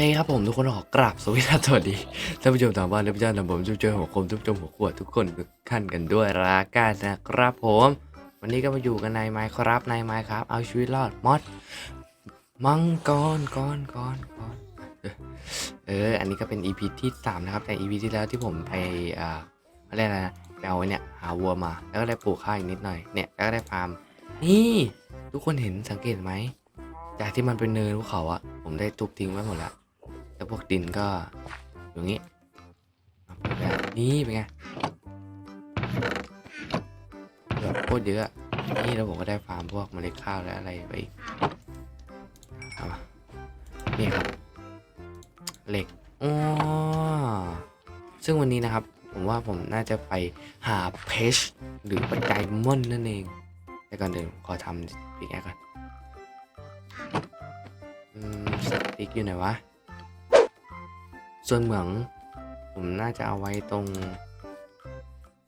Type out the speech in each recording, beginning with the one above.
โอเคครับผมทุกคนขอกราบสวัสดีสวัสดีท่านผู้ชมทางบ้านท่านผู้ชมทางผมจุ๊บเจอหัวคมทุกชมหัวขวดทุกคนทุกท่านกันด้วยรากันนะครับผม วันนี้ก็มาอยู่กันในไมค์ครับในไมค์ครับ เอาชีวิตรอดมอดมังกรกรกรกรเออเออ อันนี้ก็เป็น EP ที่สามนะครับแต่ EP ที่แล้วที่ผมไปอ่าอะไรนะไปเอาเนี่ยหาวัวมา แล้วก็ได้ปลูกข้าวอีกนิดหน่อยเนี่ยแล้วก็ได้ฟาร์มนี่ทุกคนเห็นสังเกตไหมจากที่มันเป็นเนินภูเขาอะผมได้ทุบทิ้งไว้หมดแล้ว แล้วพวกดินก็อย่างนี้แบบนี่เป็นไงแบบโคตรเยอะนี่แล้วผมก็ได้ฟาร์มพวกเมล็ดข้าวและอะไรไปอีกเอานี่ครับเหล็กอ๋อซึ่งวันนี้นะครับ ผมว่าผมน่าจะไปหาเพชรหรือปัจจัยมอนนั่นเอง แต่ก่อนอื่นขอทำปีกแอก่อนอืมสติ๊กอยู่ไหนวะ ส่วนเหมือง ผมน่าจะเอาไว้ตรง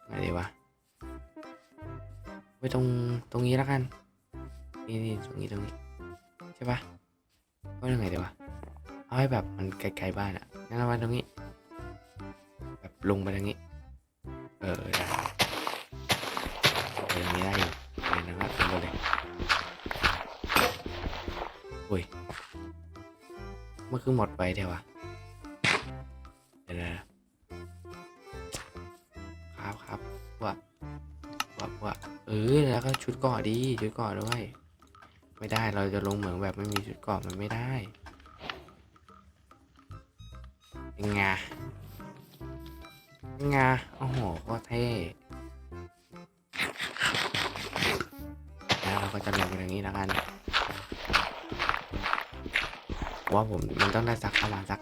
ไหนดีวะไว้ตรงตรงนี้แล้วกัน นี่นี่ตรงนี้ตรงนี้ใช่ปะว้ตรงไหนดีวะเอาให้แบบมันไกลๆบ้านอะงั้นเอาไว้ตรงนี้ แบบลงไปตรงนี้ เออได้ตรงนี้ได้อยู่เดี๋ยวนะครับลงไปเลยโอ้ยมันคือหมดไปเดียววะ ชุดเกาะดีชุดเกาะด้วย ไม่ได้เราจะลงเหมืองแบบไม่มีชุดเกาะมันไม่ได้เป็นไงเป็นไงโอ้โหก็เท่แล้วเราก็จะลงไปอย่างนี้แล้วกัน ว่าผมมันต้องได้สักประมาณสัก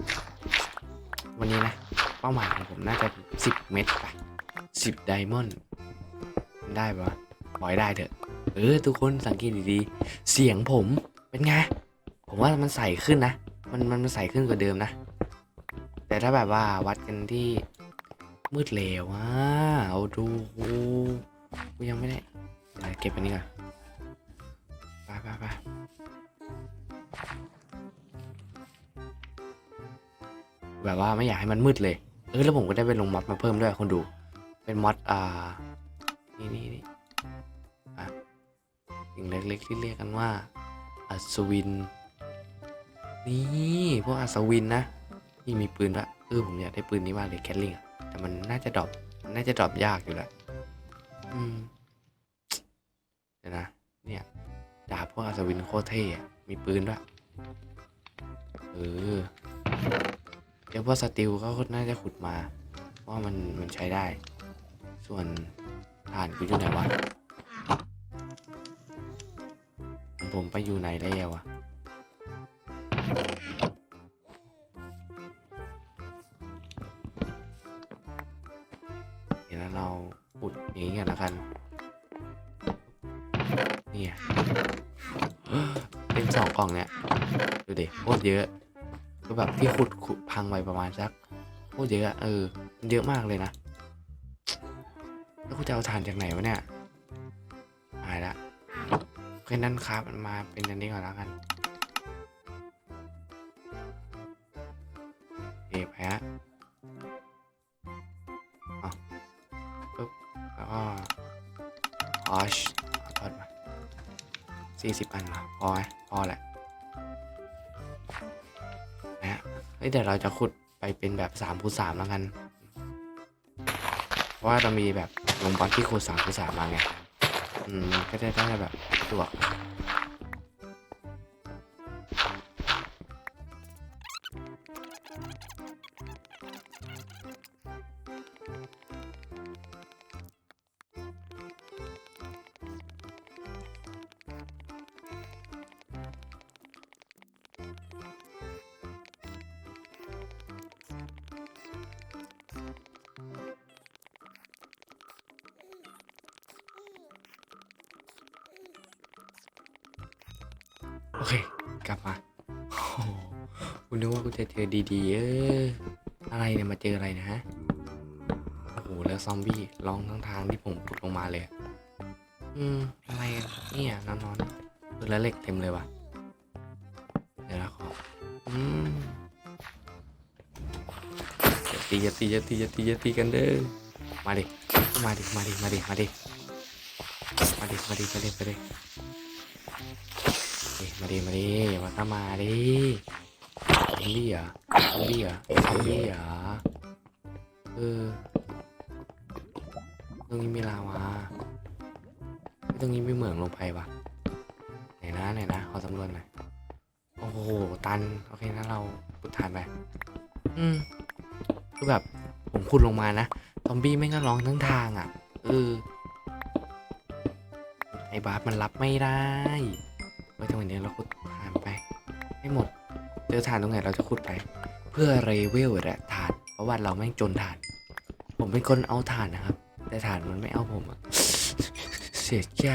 วันนี้นะเป้าหมายของผมน่าจะสิบเม็ดไปสิบไดมอนด์ได้ปะบอยได้เถอะ เออทุกคนสังเกตดีๆ เสียงผมเป็นไง ผมว่ามันใสขึ้นนะ มันมันมันใสขึ้นกว่าเดิมนะ แต่ถ้าแบบว่าวัดกันที่มืดเหลวอะเอาดูกูยังไม่ได้เก็บอันนี้ก่อนไปไปไปแบบว่าไม่อยากให้มันมืดเลย เออแล้วผมก็ได้ไปลงม็อดมาเพิ่มด้วยคนดู เป็นม็อดอ่า นี่นี่นี่ เล็กๆที่เรียกกันว่า อัศวิน นี่พวกอัศวินนะ นี่มีปืนละเออผมอยากได้ปืนนี้มากเลยแคทลิงอะแต่มันน่าจะดรอปมันน่าจะดรอปยากอยู่แหละอืมเดี๋ยวนะ เนี่ยดาบพวกอัศวินโคตรเท่อะมีปืนด้วยเออเดี๋ยวพวกสติลเขาก็น่าจะขุดมา ว่ามันมันใช้ได้ ส่วนฐานกูอยู่ไหนวะ ผมไปอยู่ไหนแล้วอะเดี๋ยวเราขุดอย่างนี้กันแล้วกันเนี่ยเป็นสองกล่องเนี่ยดูดิโคตรเยอะก็แบบที่ขุดขุดพังไปประมาณสักโคตรเยอะเออเยอะมากเลยนะแล้วกูจะเอาถ่านจากไหนวะเนี่ยหายละ โอเคนั้นครับมันมาเป็นอันนี้ก่อนแล้วกันเก็บฮะอะปึ๊บแล้วก็ออชเอาทอดมาสี่สิบอันมาพอไหมพอแหละนะฮะเฮ้ยเดี๋ยวเราจะขุดไปเป็นแบบ3ามคูสามแล้วกัน เพราะว่าเรามีแบบลงบอลที่คูสามคูสามมาไง อืมก็ได้ได้แบบสะดว คุณนึกว่ากูจะเจอดีๆ เอออะไรเนี่ยมาเจออะไรนะฮะ โอ้โห แล้วซอมบี้ร้องทั้งทางที่ผมขุดลงมาเลย อืม อะไรเนี่ยนอนๆเออแล้วเหล็กเต็มเลยว่ะ เดี๋ยวนะขออืมตีอย่าตีอย่าตีอย่าตีอย่าตีกันเด้อ มาดิ มาดิ มาดิ มาดิ มาดิ มาดิ มาดิ มาดิมาดิเอ้ย มาดิมาดิมาก็มาดิซอมบี้เหรอะซอมบี้เหรอซอมบี้เหรอะเออตรงนี้มีลาวาตรงนี้มีเหมืองลงไปปะไหนนะไหนนะขอสำรวจหน่อยโอ้โหตันโอเคนะเราขุดฐานไปอืมคือแบบผมขุดลงมานะซอมบี้ไม่ก็ร้องทั้งทางอะเออไอ้บาสมันรับไม่ได้ ไว้จังวะนี้เราขุดฐานไป ให้หมด เจอฐานตรงไหนเราจะขุดไป เพื่อเรเวลและฐาน เพราะว่าเราแม่งจนฐาน ผมเป็นคนเอาฐานนะครับ แต่ฐานมันไม่เอาผมอะเสียใจ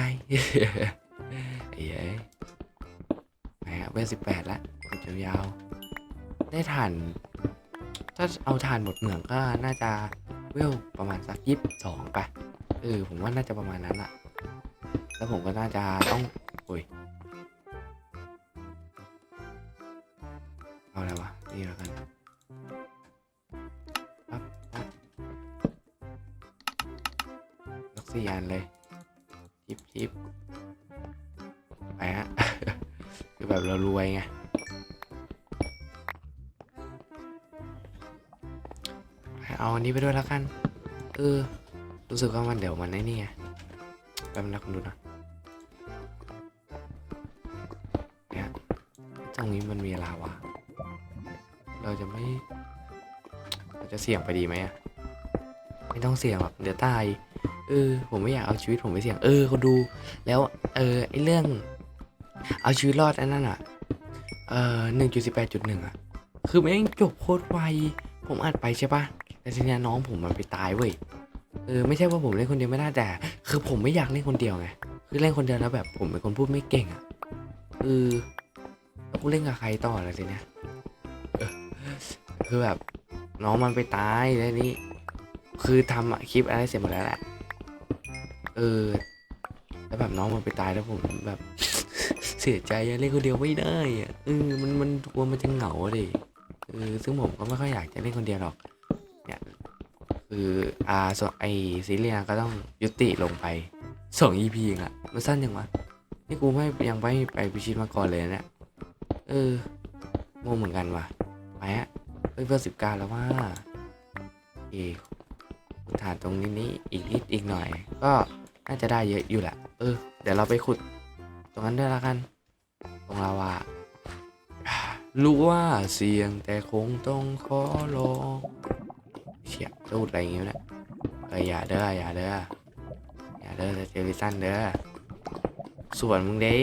ไอ้เอ้ยแหมเวลสิบแปดละขุดยาวๆได้ฐาน ถ้าเอาฐานหมดเหมืองก็น่าจะเวลประมาณสักยี่สิบสองไปเออผมว่าน่าจะประมาณนั้นอะแล้วผมก็น่าจะต้อง จิบจิบไปฮะคือแบบเรารวยไงเอาอันนี้ไปด้วยแล้วกัน เออ รู้สึกว่ามันเดี๋ยวมันไอ้นี่ไงแป๊บนึงนะคุณดูนะเนี่ยตรงนี้มันมีลาวาเราจะไม่ เราจะเสี่ยงไปดีไหมอะไม่ต้องเสี่ยงหรอก เดี๋ยวตาย เออ ผมไม่อยากเอาชีวิตผมไปเสี่ยง เออเขาดู แล้ว เออ ไอเรื่อง เอาชีวิตรอดอันนั้นอะ เออหนึ่งจุดสิบแปดจุดหนึ่งอะ คือแม่งจบโคตรไว ผมอัดไปใช่ปะแต่ทีนี้น้องผมมันไปตายเว้ย เออ ไม่ใช่ว่าผมเล่นคนเดียวไม่ได้แต่ คือผมไม่อยากเล่นคนเดียวไง คือเล่นคนเดียวแล้วแบบผมเป็นคนพูดไม่เก่งอะ เออแล้วกูเล่นกับใครต่อเลยทีเนี้ยคือแบบน้องมันไปตายแล้วนี่คือทำอะคลิปอะไรเสร็จหมดแล้วแหละ เออแล้วแบบน้องมันไปตายแล้วผมแบบเสียใจอะเล่นคนเดียวไม่ได้อะเออมันมันกลัวมันจะเหงาอะดิเออซึ่งผมก็ไม่ค่อยอยากจะเล่นคนเดียวหรอกเนี่ยคืออาส่วนไอซีเรียก็ต้องยุติลงไปสอง EP เองอะมันสั้นยังวะนี่กูไม่ยังไม่ไปพิชิตมาก่อนเลยนะเนี่ยเออโง่เหมือนกันว่ะไปฮะเฮ้ยเบอร์สิบเก้าแล้วว่าอฐานตรงนี้นี้อีกนิดอีกหน่อย ก็ น่าจะได้เยอะอยู่แหละ เออ เดี๋ยวเราไปขุด ตรงนั้นด้วยละกัน ตรงลาวารู้ว่าเสียงแต่คงต้องขอลองเฉียบตูดอะไรอย่างเงี้ยนะเอออย่าเด้ออย่าเด้ออย่าเด้อเจลิสันเด้อส่วนมึงเด้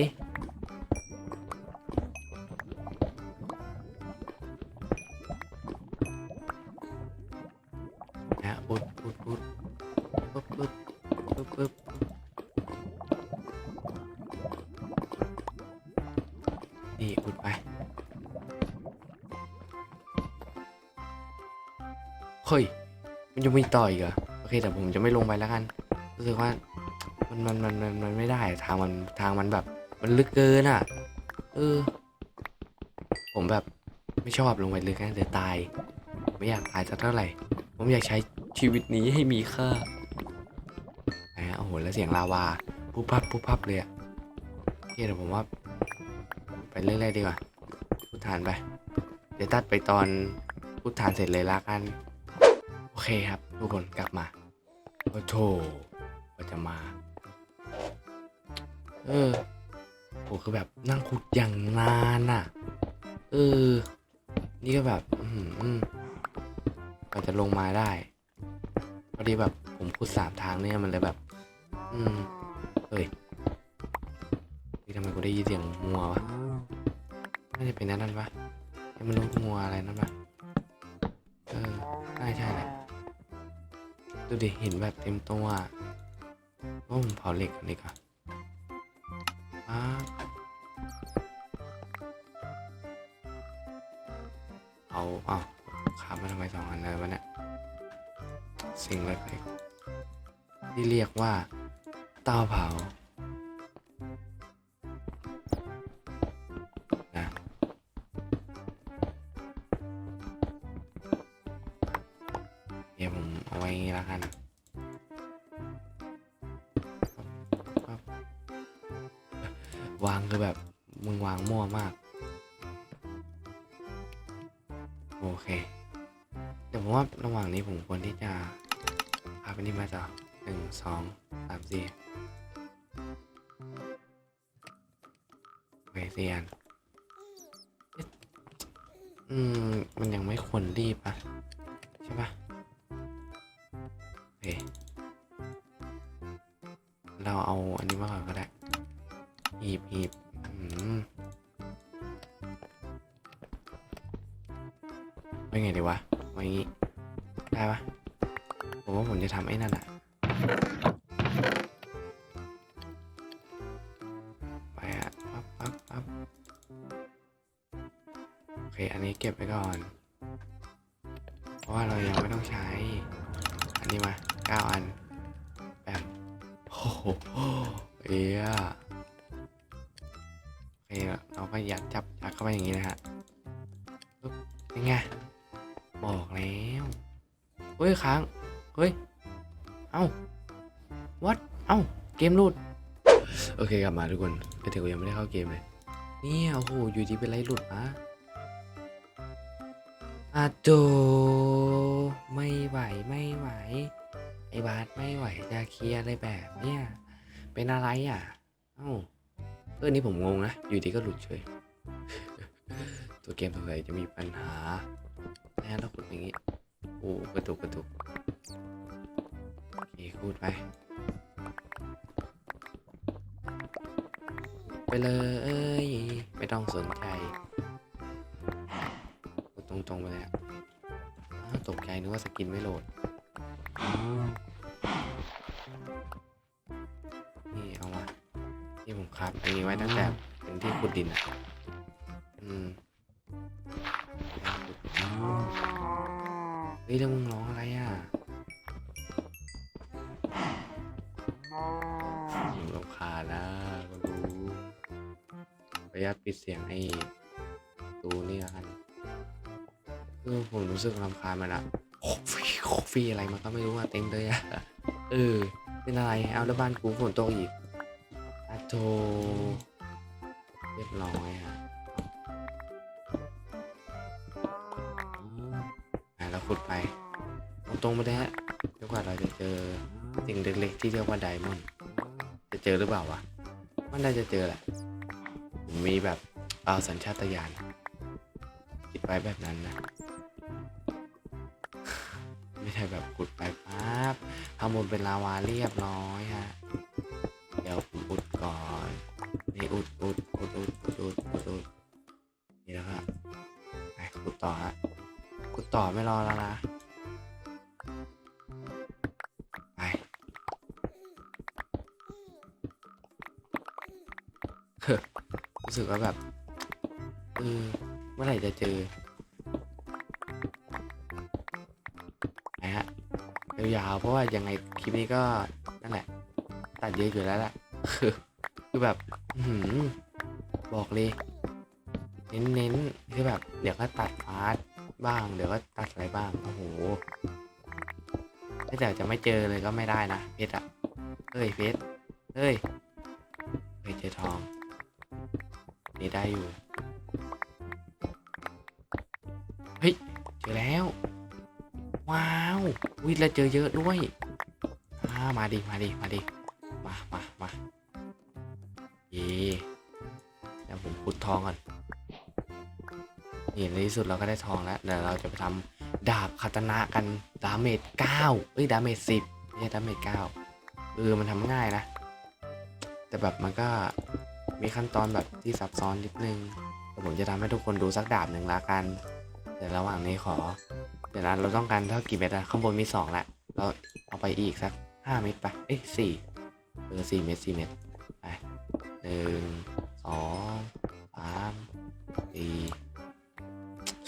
ต่ออีกเหรอโอเคแต่ผมจะไม่ลงไปแล้วกันรู้สึกว่ามันมันมันมันมันไม่ได้ทางมันทางมันแบบ มันลึกเกินอะเออผมแบบไม่ชอบลงไปลึกนะเดี๋ยวตายไม่อยากตายสักเท่าไหร่ ผมอยากใช้ชีวิตนี้ให้มีค่าแหมโอ้โหแล้วเสียงลาวาพุบพับพุบพับเลยอะโอเคเดี๋ยวผมว่าไปเรื่อยๆดีกว่าพูดฐานไป เดี๋ยวตัดไปตอนพูดฐานเสร็จเลยละกัน โอเคครับ ทุกคนกลับมาโอ้โถก็จะมา เออโหคือแบบนั่งขุดอย่างนานอะ เออ นี่ก็แบบอืมอืมกว่าจะลงมาได้ พอดีแบบผมขุดสามทางเนี่ยมันเลยแบบ อืมเฮ้ยนี่ทำไมกูได้ยินเสียงงัววะน่าจะเป็นนั่นนั่นปะไอ้มนุษย์งัวอะไรนั่นปะเออน่ใช่แหละ ดูดิเห็นแบบเต็มตัวว่าผมเผาเหล็กกันดีกว่าอ้าวเอาเอาขามาทำไมสองอันเลยวะเนี่ยสิ่งเล็กๆที่เรียกว่าเตาเผา โอเค แต่ผมว่าระหว่างนี้ผมควรที่จะพาไปนี่มาต่อหนึ่งสองสามสี่โอเรียนอืม มันยังไม่ควรรีบอะ ได้ปะผมว่าผมจะทำไอ้นั่นอะไปอะปั๊บปั๊บปั๊บโอเค อันนี้เก็บไว้ก่อน เพราะว่าเรายังไม่ต้องใช้ อันนี้มาเก้าอันแบมโอ้โหเอียโอเคเราก็ยัดจับยัดเข้าไปอย่างนี้นะฮะปึ๊บเป็นไง ฮ้ยค้าง เฮ้ย เอ้าวัดเอ้า เกมหลุดโอเคกลับมาทุกคนไปถึงกูยังไม่ได้เข้าเกมเลย เนี่ยโอ้โห อยู่ดีเป็นไรหลุดมาอาโจไม่ไหวไม่ไหว ไอ้บาสไม่ไหวจะเคลียร์อะไรแบบเนี่ย เป็นอะไรอะ เอ้าเออนี่ผมงงนะ อยู่ดีก็หลุดเฉย ตัวเกมสงสัยจะมีปัญหาแน่แล้วขุดอย่างงี้ โอ้กระตุกกระตุกโอเคคูดไป ไปเลย ไม่ต้องสนใจกดตรงๆไปเลยอะตกใจนึกว่าสกินไม่โหลดนี่เอามาที่ผมครับอันนี้ไว้ตั้งแต่เป็นที่ขุดดินอะ ปิดเสียงไอ้ตูนี่แล้วกันคือผมรู้สึกรำคาญมันอะโคฟี่โคฟี่อะไรมันก็ไม่รู้อะเต็มเลยอะเออเป็นอะไรเอาแล้วบ้านกูฝนตกอีกอะโทเรียบร้อยฮะอะเราขุดไปตรงไปเลยฮะจนกว่าเราจะเจอสิ่งเล็กๆที่เรียกว่าไดมอนด์จะเจอหรือเปล่าวะมันน่าจะเจอแหละ มมีแบบเอาสัญชาตญาณคิดไว้แบบนั้นนะ ไม่ใช่แบบขุดไปปั๊บทำบนเป็นลาวาเรียบร้อยฮะ เดี๋ยวผมอุดก่อนนี่อุดอุดอุดอุดอุดอุดอุดอุดนี่แล้วก็ไปขุดต่อฮะขุดต่อไม่รอแล้วนะ รู้สึกว่าแบบเออเมื่อไหร่จะเจอไหนฮะยาวๆเพราะว่ายังไงคลิปนี้ก็นั่นแหละ ตัดเยอะอยู่แล้วแหละคือคือแบบหือบอกเลย เน้นเน้นๆคือแบบ เดี๋ยวก็ตัดพาร์ทบ้าง เดี๋ยวก็ตัดอะไรบ้าง โอ้โหถ้าแต่จะไม่เจอเลยก็ไม่ได้นะเพชรอะเฮ้ยเพชรเฮ้ยเฮ้ยเจอทอง นี่ได้อยู่ เฮ้ย เจอแล้ว ว้าววิแล้วเจอเยอะด้วยอ่ามาดิ มาดิ มาดิ มามามาเย่เดี๋ยวผมขุดทองก่อนนี่ในที่สุดเราก็ได้ทองแล้ว เดี๋ยวเราจะไปทำดาบคาตนะกัน ดาเมจเก้าเอ้ย ดาเมจสิบไม่ใช่ดาเมจเก้าเออ มันทำง่ายนะ แต่แบบมันก็ มีขั้นตอนแบบที่ซับซ้อนนิดนึงแต่ผมจะทำให้ทุกคนดูสักดาบหนึ่งละกัน แต่ระหว่างนี้ขอ เดี๋ยวนะเราต้องการเท่ากี่เม็ดอะข้างบนมีสองละเราเอาไปอีกสักห้าเม็ดไป เอ้ยสี่เออสี่เม็ดสี่เม็ดไปหนึ่งสองสามสี่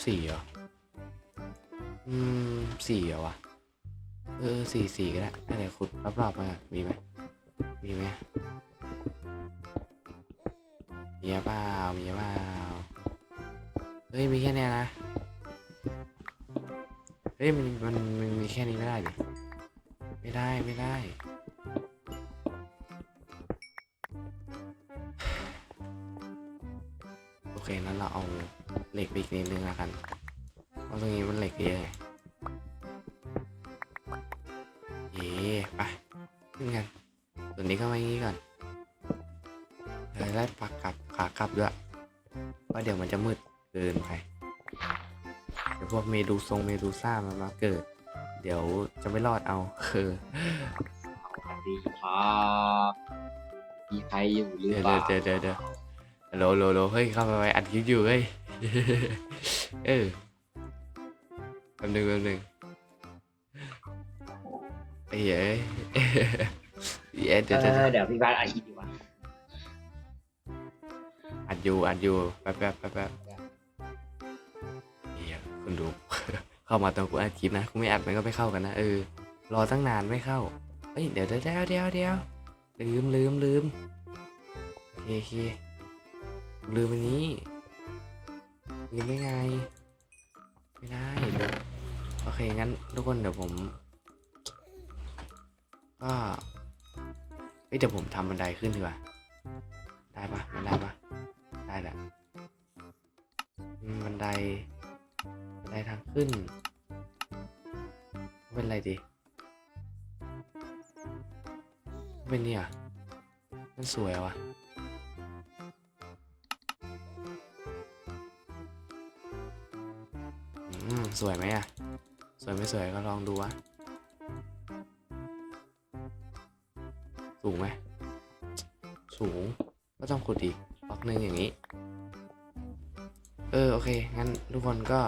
สี่เหรอ อืมสี่เหรอวะ เออสี่สี่ก็ได้ได้เลยขุดรอบๆมา มีไหมมีไหม ว่ามีเปล่าเฮ้ยมีแค่เนี้ยนะเฮ้ยมันมันมันมีแค่นี้ไม่ได้ดิไม่ได้ไม่ได้โอเคนั้นเราเอาเหล็กไปอีกนิดนึงแล้วกันเพราะตรงนี้มันเหล็กเยอะเย่ไปขึ้นกันส่วนนี้ก็มาอย่างนี้ก่อนเดี๋ยวไล่ปักกลับ ขากลับด้วยว่าะเดี๋ยวมันจะมืดเกินไปเดี๋ยวพวกเมดูทรงเมดูซ่ามันมาเกิด เดี๋ยวจะไม่รอดเอาคือสวัสดีครับมีใครอยู่หรือเดี๋ยวเปล่าเดี๋ยวเดี๋ยวเดี๋ยวฮัลโหลโหลโหลเฮ้ยเข้าไปไปอัดคลิปอยู่เฮ้ยเออแป๊บนึงแป๊บนึงไอ้เหี้ยเอ้ยเดี๋ยวเอเดี๋ยวอเดี๋ยวพี่บ้านอาชีพดีกว่า อัดอยู่อัดอยู่แป๊บแป๊บแป๊บแป๊บเหี้ยคุณดู เข้ามาตอนกูอัดคลิปนะกูไม่อัดมันก็ไม่เข้ากันนะเออรอตั้งนานไม่เข้าเฮ้ยเดี๋ยวเดี๋ยวเดี๋ยวเดี๋ยวเดี๋ยวลืมลืมลืมโอเคโอเคลืมอันนี้ลืมได้ไงไม่ได้เดี๋ยวโอเคงั้นทุกคนเดี๋ยวผมก็เฮ้ยเดี๋ยวผมทำบันไดขึ้นดีกว่า ได้ปะมันได้ปะ ได้แหละบันไดบันไดทางขึ้น เป็นอะไรดีเป็นเนี่ยมันสวยว่ะอืมสวยไหมอะ สวยไม่สวยก็ลองดูวะสูงไหม สูง ก็ต้องขุดอีก หนึ่งอย่างนี้ เออโอเค งั้นทุกคนก็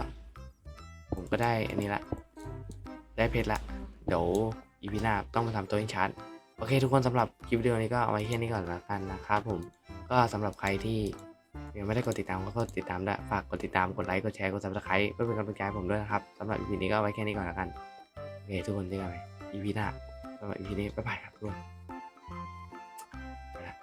ผมก็ได้อันนี้ละ ได้เพชรละ เดี๋ยวอีพีหน้าต้องมาทำตัวเองชาร์จโอเค ทุกคนสำหรับคลิปวิดีโอนี้ก็เอาไว้แค่นี้ก่อนละกันนะครับผมก็สำหรับใครที่ยังไม่ได้กดติดตามก็กดติดตามด้ฝากกดติดตามกดไลค์กดแชร์กด subscribe เพื่อเป็นกำลังใจผมด้วยนะครับสำหรับ EP นี้ก็เอาไว้แค่นี้ก่อนละกันโอเคทุกคนเจอกันใหม่ EP หน้าสำหรับ EP นี้บ๊ายบายครับทุกคนไปละ